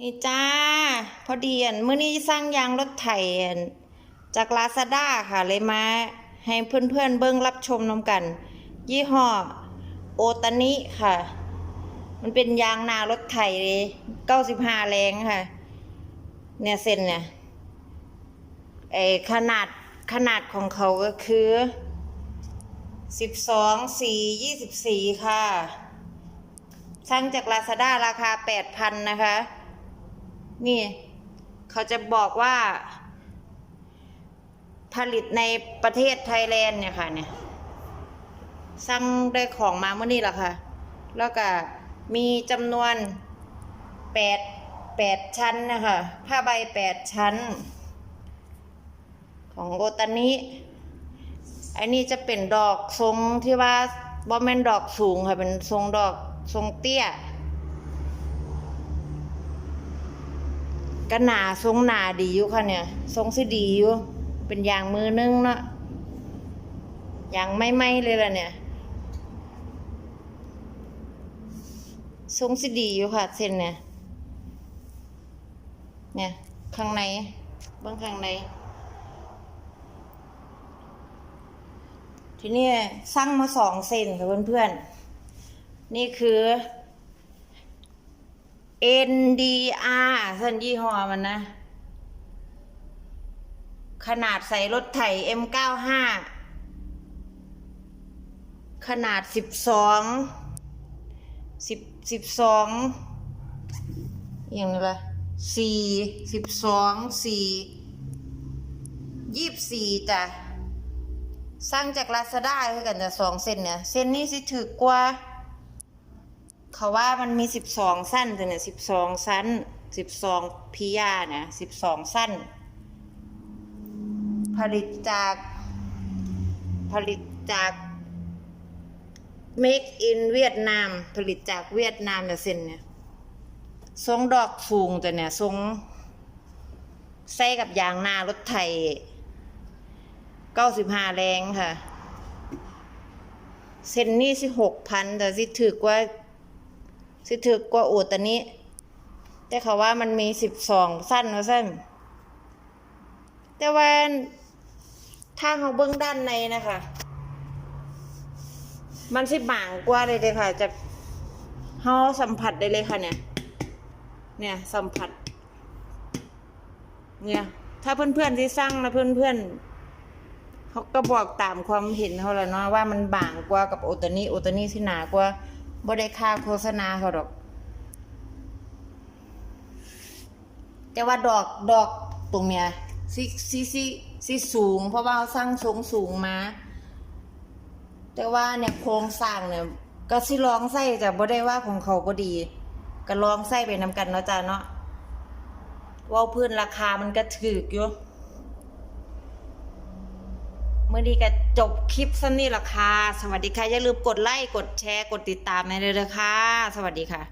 นี่จ้า พอดีอันมื้อนี้สร้างยางรถไถจากลาซาด้าค่ะเลยมา ให้เพื่อนๆเบิ่งรับชมนำกัน ยี่ห้อโอตานิค่ะ มันเป็นยางนารถไถเลย95แรงค่ะ เนี่ยเส้นเนี่ยไอขนาดขนาดของเขาก็คือ12 4 24ค่ะช่างจากลาซาด้าราคา8,000นะคะ นี่ เขาจะบอกว่า ผลิตในประเทศไทยแลนด์เนี่ยค่ะ เนี่ยสั่งได้ของมาเมื่อนี้แหละค่ะ แล้วก็มีจำนวนแปดแปดชั้นนะคะผ้าใบแปดชั้น ของโอตานิอันนี้จะเป็นดอกทรงที่ว่าบอแมนดอกสูงค่ะ เป็นทรงดอกทรงเตี้ย ก็หนาทรงหนาดีอยู่ค่ะเนี่ย ทรงสิดีอยู่ เป็นอย่างมือนึงเนาะอย่างไม่ไหมเลยล่ะเนี่ย ทรงสิดีอยู่ค่ะ เส้นเนี่ย เนี่ย ข้างในเบื้องข้างใน ทีนี้สร้างมาสองเส้นค่ะเพื่อนๆ นี่คือ NDR เส้นยี่ห้อมันนะ ขนาดใส่รถไถ M95 ขนาด 12 10 12อย่างไรล่ะ4 12 4 24จ้ะสร้างจากลาซาด้าคือกันจะสองเส้นเนี่ย เส้นนี้สิถือกว่า เขาว่ามันมีสิบสองสั้นแต่เนี่ยสิบสองสั้นสิบสองพิยาเนี่ยสิบสองสั้น ผลิตจากผลิตจาก make in เวียดนาม ผลิตจากเวียดนามเนี่ยเส้นเนี่ยทรงดอกฟูงแต่เนี่ยทรงใส่กับยางหน้ารถไทยเก้าสิบห้าแรงค่ะ เส้นนี้สิหกพันแต่สิถือกว่า สิถือกว่าโอตอนนี้ แต่เขาว่ามันมีสิบสองสั้นว่าสั้นแต่ว่าถ้าเขาเบื้องด้านในนะคะ มันสิบางกว่าเลยเลยค่ะจากเขาสัมผัสได้เลยค่ะเนี่ย เนี่ยสัมผัส เนี่ย ถ้าเพื่อนๆที่สร้างนะเพื่อนๆเขาก็บอกตามความเห็นเขาแหละเนาะว่ามันบางกว่ากับโอตานิโอตานิที่หนากว่า บ่ได้ค่าโฆษณาเขาดอก แต่ว่าดอกดอกตรงเนี้ยสิสิสิสิสูง เพราะว่าเขาสร้างทรงสูงมา แต่ว่าเนี่ยโครงสร้างเนี่ย ก็สิลองใส่จะบ่ได้ว่าของเขาบ่ดี ก็ลองใส่ไปนำกันเนาะจ้าเนาะว่าพื้นราคามันก็ถูกอยู่ มื่อนี้ก็จบคลิปสั้นนี่ละค่ะ สวัสดีค่ะ อย่าลืมกดไลค์ กดแชร์ กดติดตามในเลยนะคะ สวัสดีค่ะ